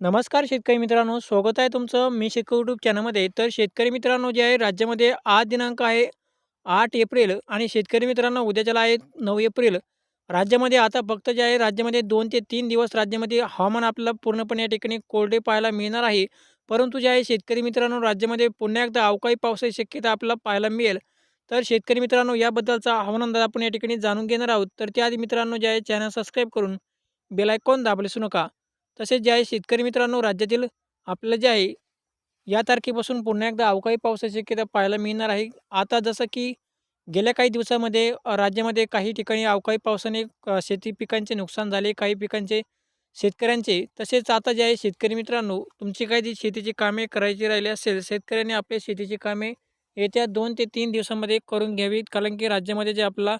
नमस्कार शेतकरी मित्रांनो स्वागत आहे तुमचं मी शेतकरी यूट्यूब चॅनलमध्ये तर शेतकरी मित्रांनो जे आहे राज्यामध्ये आज दिनांक आहे आठ एप्रिल आणि शेतकरी मित्रांनो उद्याच्याला आहे नऊ एप्रिल. राज्यामध्ये आता फक्त जे आहे राज्यामध्ये दोन ते तीन दिवस राज्यामध्ये हवामान आपल्याला पूर्णपणे या ठिकाणी कोरडे पाहायला मिळणार आहे. परंतु जे आहे शेतकरी मित्रांनो राज्यामध्ये पुन्हा एकदा अवकाळी पावसाची शक्यता आपल्याला पाहायला मिळेल. तर शेतकरी मित्रांनो याबद्दलचा हवामान अंदाज आपण या ठिकाणी जाणून घेणार आहोत. तर त्याआधी मित्रांनो जे आहे चॅनल सबस्क्राईब करून बेलायकॉन दाबलेसू नका. तसेच जे आहे शेतकरी मित्रांनो राज्यातील आपलं जे आहे या तारखेपासून पुन्हा एकदा अवकाळी पावसाची शक्यता पाहायला मिळणार आहे. आता जसं की गेल्या काही दिवसामध्ये राज्यामध्ये काही ठिकाणी अवकाळी पावसाने शेती पिकांचे नुकसान झाले काही पिकांचे शेतकऱ्यांचे. तसेच आता जे आहे शेतकरी मित्रांनो तुमची काही जी शेतीची कामे करायची राहिली असेल शेतकऱ्यांनी आपल्या शेतीची कामे येत्या दोन ते तीन दिवसामध्ये करून घ्यावीत. कारण की राज्यामध्ये जे आपला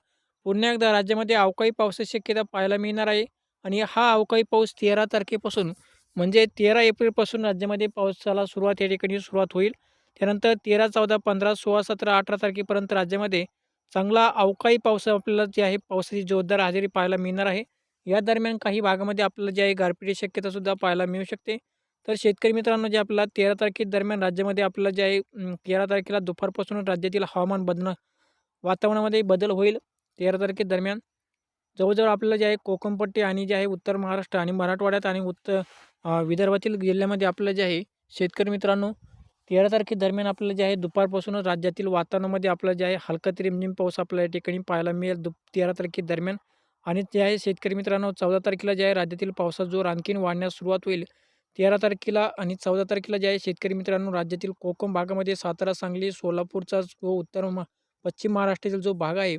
पुन्हा एकदा राज्यामध्ये अवकाळी पावसाची शक्यता पाहायला मिळणार आहे. आणि हा अवकाळी पाऊस तेरा तारखेपासून म्हणजे तेरा एप्रिलपासून राज्यामध्ये पावसाला सुरुवात या ठिकाणी सुरुवात होईल. त्यानंतर तेरा चौदा पंधरा सोळा सतरा अठरा तारखेपर्यंत राज्यामध्ये चांगला अवकाळी पाऊस आपल्याला जे आहे पावसाची जोरदार हजेरी पाहायला मिळणार आहे. या दरम्यान काही भागामध्ये आपल्याला जे आहे गारपिटीची शक्यतासुद्धा पाहायला मिळू शकते. तर शेतकरी मित्रांनो जे आपल्याला तेरा तारखे दरम्यान राज्यामध्ये आपल्याला जे आहे तेरा तारखेला दुपारपासून राज्यातील हवामान बदलणं वातावरणामध्ये बदल होईल. तेरा तारखे दरम्यान जवळजवळ आपल्याला जे आहे कोकणपट्टी आणि जे आहे उत्तर महाराष्ट्र आणि मराठवाड्यात आणि उत्तर विदर्भातील जिल्ह्यामध्ये आपलं जे आहे शेतकरी मित्रांनो तेरा तारखेदरम्यान आपल्याला जे आहे दुपारपासूनच राज्यातील वातावरणामध्ये आपलं जे आहे हलका ते रिमझिम पाऊस आपल्या या ठिकाणी पाहायला मिळेल दु तेरा तारखेदरम्यान आणि जे आहे शेतकरी मित्रांनो चौदा तारखेला जे आहे राज्यातील पावसाचा जोर आणखीन वाढण्यास सुरुवात होईल. तेरा तारखेला आणि चौदा तारखेला जे आहे शेतकरी मित्रांनो राज्यातील कोकण भागामध्ये सातारा सांगली सोलापूरचा जो उत्तर म- पश्चिम महाराष्ट्रातील जो भाग आहे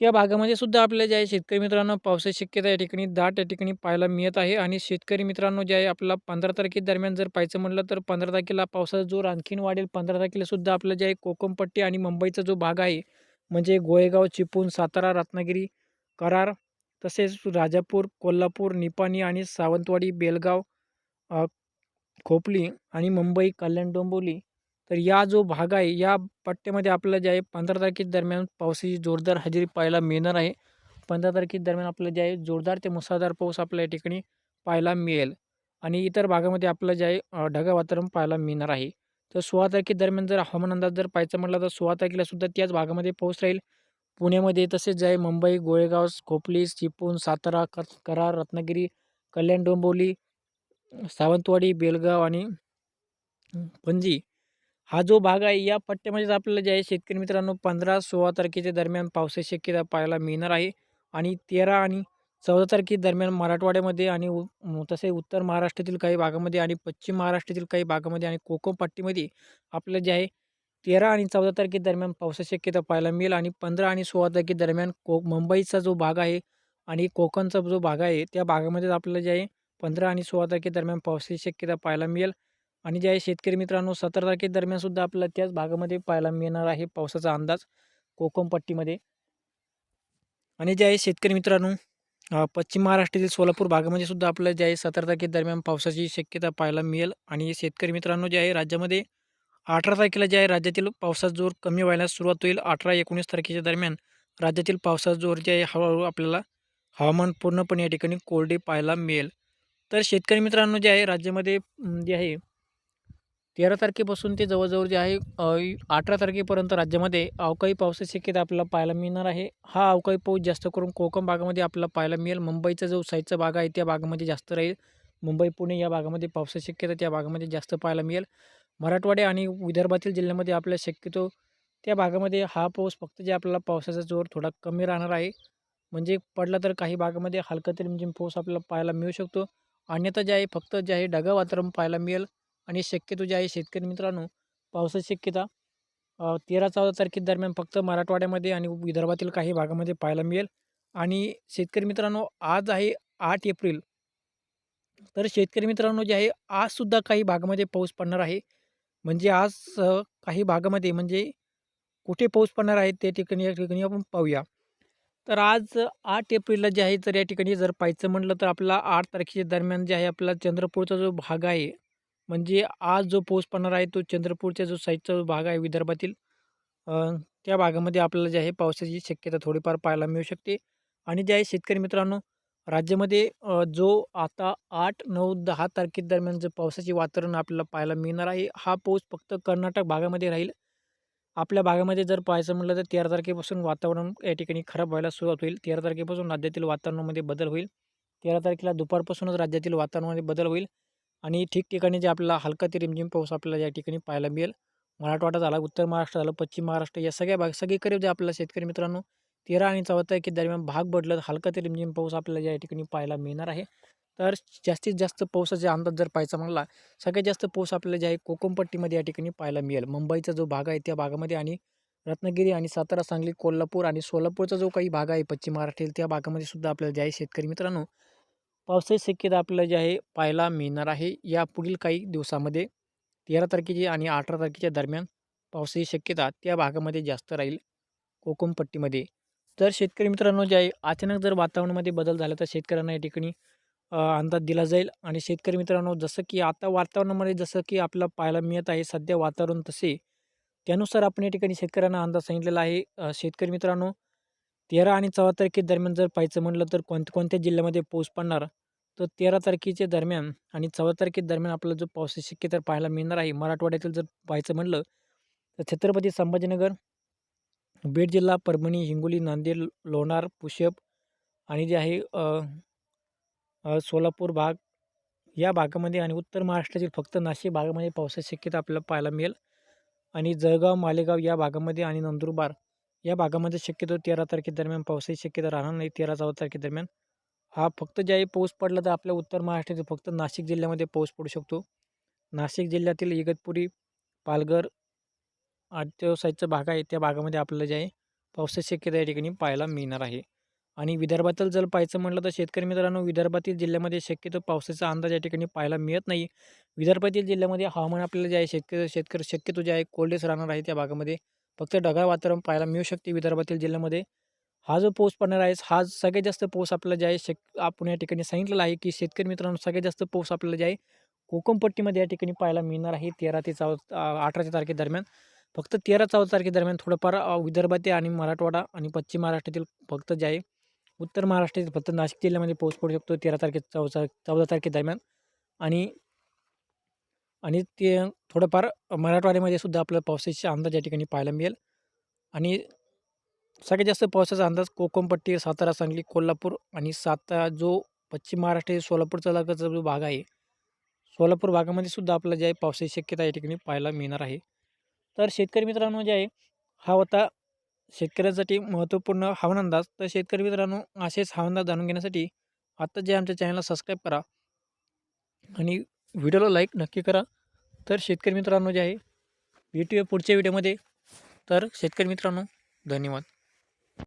त्या भागामध्ये सुद्धा आपल्या जे आहे शेतकरी मित्रांनो पावसाची शक्यता या ठिकाणी दाट या ठिकाणी पाहायला मिळत आहे. आणि शेतकरी मित्रांनो जे आहे आपला पंधरा तारखेदरम्यान जर पाहायचं म्हटलं तर पंधरा तारखेला पावसाचा जोर आणखीन वाढेल. पंधरा तारखेला सुद्धा आपलं जे आहे कोकमपट्टी आणि मुंबईचा जो भाग आहे म्हणजे गोळेगाव चिपळूण सातारा रत्नागिरी करार तसेच राजापूर कोल्हापूर निपाणी आणि सावंतवाडी बेलगाव खोपली आणि मुंबई कल्याण डोंबोली तर या जो भाग आहे या पट्ट्यामध्ये आपल्याला जे आहे पंधरा तारखेदरम्यान पावसाची जोरदार हजेरी पाहायला मिळणार आहे. पंधरा तारखेदरम्यान आपल्याला जे आहे जोरदार ते मुसळधार पाऊस आपल्या या ठिकाणी पाहायला मिळेल. आणि इतर भागामध्ये आपल्याला जे आहे ढगा ढगाळ वातावरण पाहायला मिळणार आहे. तर सोळा तारखेदरम्यान जर हवामान अंदाज जर पाहायचा म्हटलं तर सोळा तारखेलासुद्धा त्याच भागामध्ये पाऊस राहील. पुण्यामध्ये तसेच जे आहे मुंबई गोळेगाव खोपली चिपळूण सातारा क करार रत्नागिरी कल्याण डोंबिवली सावंतवाडी बेलगाव आणि पणजी हा जो भाग आहे या पट्ट्यामध्येच आपल्याला जे आहे शेतकरी मित्रांनो पंधरा सोळा तारखेच्या दरम्यान पावसाची शक्यता पाहायला मिळणार आहे. आणि तेरा आणि चौदा तारखे दरम्यान मराठवाड्यामध्ये आणि उ- तसे उत्तर महाराष्ट्रातील काही भागामध्ये आणि पश्चिम महाराष्ट्रातील काही भागामध्ये आणि कोकण पट्टीमध्ये आपल्याला जे आहे तेरा आणि चौदा तारखे दरम्यान पावसाची शक्यता पाहायला मिळेल. आणि पंधरा आणि सोळा तारखे दरम्यान को मुंबईचा जो भाग आहे आणि कोकणचा जो भाग आहे त्या भागामध्ये आपल्याला जे आहे पंधरा आणि सोळा तारखे दरम्यान पावसाची शक्यता पाहायला मिळेल. आणि जे आहे शेतकरी मित्रांनो सतरा तारखेदरम्यान सुद्धा आपल्याला त्याच भागामध्ये पाहायला मिळणार आहे पावसाचा अंदाज कोकमपट्टीमध्ये आणि जे आहे शेतकरी मित्रांनो पश्चिम महाराष्ट्रातील सोलापूर भागामध्ये सुद्धा आपल्याला जे आहे सतरा तारखेदरम्यान पावसाची शक्यता पाहायला मिळेल. आणि शेतकरी मित्रांनो जे आहे राज्यामध्ये अठरा तारखेला जे आहे राज्यातील पावसाचा जोर कमी व्हायला सुरुवात होईल अठरा एकोणीस तारखेच्या दरम्यान राज्यातील पावसाचा जोर जे आहे हळूहळू आपल्याला हवामान पूर्णपणे या ठिकाणी कोरडे पाहायला मिळेल. तर शेतकरी मित्रांनो जे आहे राज्यामध्ये जे आहे तेरा तारखेपासून ते जवळजवळ जे आहे अठरा तारखेपर्यंत राज्यामध्ये अवकाळी पावसाची शक्यता आपल्याला पाहायला मिळणार आहे. हा अवकाळी पाऊस जास्त करून कोकण भागामध्ये आपल्याला पाहायला मिळेल. मुंबईचा जो साईडचा भाग आहे त्या भागामध्ये जास्त राहील. मुंबई पुणे या भागामध्ये पावसाची शक्यता त्या भागामध्ये जास्त पाहायला मिळेल. मराठवाडे आणि विदर्भातील जिल्ह्यामध्ये आपल्याला शक्यतो त्या भागामध्ये हा पाऊस फक्त जे आपल्याला पावसाचा जोर थोडा कमी राहणार आहे. म्हणजे पडला तर काही भागामध्ये हलका तरी म्हणजे पाऊस आपल्याला पाहायला मिळू शकतो. अन्यथा जे आहे फक्त जे आहे ढगाळ वातावरण पाहायला मिळेल. आणि शक्यतो जे आहे शेतकरी मित्रांनो पावसाची शक्यता तेरा चौदा तारखेदरम्यान फक्त मराठवाड्यामध्ये आणि विदर्भातील काही भागामध्ये पाहायला मिळेल. आणि शेतकरी मित्रांनो आज आहे आठ एप्रिल. तर शेतकरी मित्रांनो जे आहे आजसुद्धा काही भागामध्ये पाऊस पडणार आहे. म्हणजे आज काही भागामध्ये म्हणजे कुठे पाऊस पडणार आहे त्या ठिकाणी या ठिकाणी आपण पाहूया. तर आज आठ एप्रिलला जे आहे तर या ठिकाणी जर पाहायचं म्हटलं तर आपला आठ तारखेच्या दरम्यान जे आहे आपला चंद्रपूरचा जो भाग आहे म्हणजे आज जो पाऊस पडणार आहे तो चंद्रपूरच्या जो साईडचा जो भाग आहे विदर्भातील त्या भागामध्ये आपल्याला जे आहे पावसाची शक्यता थोडीफार पाहायला मिळू शकते. आणि जे आहे शेतकरी मित्रांनो राज्यामध्ये जो आता आठ नऊ दहा तारखेदरम्यान जो पावसाचे वातावरण आपल्याला पाहायला मिळणार आहे हा पाऊस फक्त कर्नाटक भागामध्ये राहील. आपल्या भागामध्ये जर पाहायचं म्हटलं तर तेरा तारखेपासून वातावरण या ठिकाणी खराब व्हायला सुरुवात होईल. तेरा तारखेपासून राज्यातील वातावरणामध्ये बदल होईल. तेरा तारखेला दुपारपासूनच राज्यातील वातावरणामध्ये बदल होईल. आणि ठिकठिकाणी जे आपल्याला हलका ते रिमझिम पाऊस आपल्याला या ठिकाणी पाहायला मिळेल. मराठवाडा झाला उत्तर महाराष्ट्र झालं पश्चिम महाराष्ट्र या सगळ्या भाग सगळीकडे जे आपल्याला शेतकरी मित्रांनो तेरा आणि चौदा तारखे दरम्यान भाग बदलत हलका ते रिमझिम पाऊस आपल्याला या ठिकाणी पाहायला मिळणार आहे. तर जास्तीत जास्त पाऊसाचा अंदाज जर पाहायचा म्हणला सगळ्यात जास्त पाऊस आपल्याला जे आहे कोकमपट्टीमध्ये या ठिकाणी पाहायला मिळेल. मुंबईचा जो भाग आहे त्या भागामध्ये आणि रत्नागिरी आणि सातारा सांगली कोल्हापूर आणि सोलापूरचा जो काही भाग आहे पश्चिम महाराष्ट्रातील त्या भागामध्ये सुद्धा आपल्याला जे आहे शेतकरी मित्रांनो पावसाची शक्यता आपल्याला जे आहे पाहायला मिळणार आहे. या पुढील काही दिवसामध्ये तेरा तारखेची आणि अठरा तारखेच्या दरम्यान पावसाची शक्यता त्या भागामध्ये जास्त राहील. कोकमपट्टीमध्ये तर शेतकरी मित्रांनो जे आहे अचानक जर वातावरणामध्ये बदल झाला तर शेतकऱ्यांना या ठिकाणी अंदाज दिला जाईल. आणि शेतकरी मित्रांनो जसं की आता वातावरणामध्ये जसं की आपल्याला पाहायला मिळत आहे सध्या वातावरण तसे त्यानुसार आपण या ठिकाणी शेतकऱ्यांना अंदाज सांगितलेला आहे. शेतकरी मित्रांनो तेरा आणि चौदा तारखेदरम्यान जर पाहायचं म्हटलं तर कोणत्या कोणत्या जिल्ह्यामध्ये पाऊस पडणार? तर तेरा तारखेच्या दरम्यान आणि चौदा तारखेदरम्यान आपल्याला जो पावसाची शक्यता पाहायला मिळणार आहे मराठवाड्यातील जर पाहायचं म्हटलं तर छत्रपती संभाजीनगर बीड जिल्हा परभणी हिंगोली नांदेड लोणार पुशप आणि जे आहे सोलापूर भाग या भागामध्ये आणि उत्तर महाराष्ट्रातील फक्त नाशिक भागामध्ये पावसाची शक्यता आपल्याला पाहायला मिळेल. आणि जळगाव मालेगाव या भागामध्ये आणि नंदुरबार या भागामध्ये शक्यतो तेरा तारखेदरम्यान पावसाची शक्यता राहणार नाही. तेरा चौदा तारखेदरम्यान हा फक्त ज्यावेळी पाऊस पडला तर आपल्या उत्तर महाराष्ट्रातील फक्त नाशिक जिल्ह्यामध्ये पाऊस पडू शकतो. नाशिक जिल्ह्यातील इगतपुरी पालघर आद्य साईडचा भाग आहे. त्या भागामध्ये आपल्याला जे आहे पावसाची शक्यता या ठिकाणी पाहायला मिळणार आहे. आणि विदर्भातील जर पाहायचं म्हटलं तर शेतकरी मित्रांनो विदर्भातील जिल्ह्यामध्ये शक्यतो पावसाचा अंदाज या ठिकाणी पाहायला मिळत नाही. विदर्भातील जिल्ह्यामध्ये हवामान आपल्याला जे आहे शेतकरी शेतकरी शक्यतो जे आहे कोल्डेस राहणार आहे त्या भागामध्ये. फक्त ढगाळ वातावरण पाहायला मिळू शकते विदर्भातील जिल्ह्यामध्ये. हा जो पाऊस पडणार आहे हा सगळ्यात जास्त पाऊस आपल्याला जे आहे शक आपण या ठिकाणी सांगितलेला आहे की शेतकरी मित्रांनो सगळ्यात जास्त पाऊस आपल्याला जे आहे कोकमपट्टीमध्ये या ठिकाणी पाहायला मिळणार आहे तेरा ते चौदा अठरा ते तारखेदरम्यान फक्त तेरा चौदा तारखेदरम्यान थोडंफार विदर्भात विदर्भातील आणि मराठवाडा आणि पश्चिम महाराष्ट्रातील फक्त जे आहे उत्तर महाराष्ट्रातील फक्त नाशिक जिल्ह्यामध्ये पाऊस पडू शकतो तेरा तारखे चौदा चौदा तारखेदरम्यान आणि आणि ते थोडंफार मराठवाड्यामध्ये सुद्धा आपल्याला पावसाचे अंदाज या ठिकाणी पाहायला मिळेल. आणि सगळ्यात जास्त पावसाचा अंदाज कोकमपट्टी सातारा सांगली कोल्हापूर आणि साता जो पश्चिम महाराष्ट्र सोलापूरचा लगतचा जो भाग आहे सोलापूर भागामध्ये सुद्धा आपल्याला जे आहे पावसाची शक्यता या ठिकाणी पाहायला मिळणार आहे. तर शेतकरी मित्रांनो जे आहे हा होता शेतकऱ्यासाठी महत्त्वपूर्ण हवामान अंदाज तर शेतकरी मित्रांनो असेच हवामान अंदाज जाणून घेण्यासाठी आत्ता जे आमच्या चॅनलला सबस्क्राईब करा आणि व्हिडिओला लाईक नक्की करा. तर शेतकरी मित्रांनो जे आहे भेटूया पुढच्या व्हिडिओमध्ये. तर शेतकरी मित्रांनो धन्यवाद.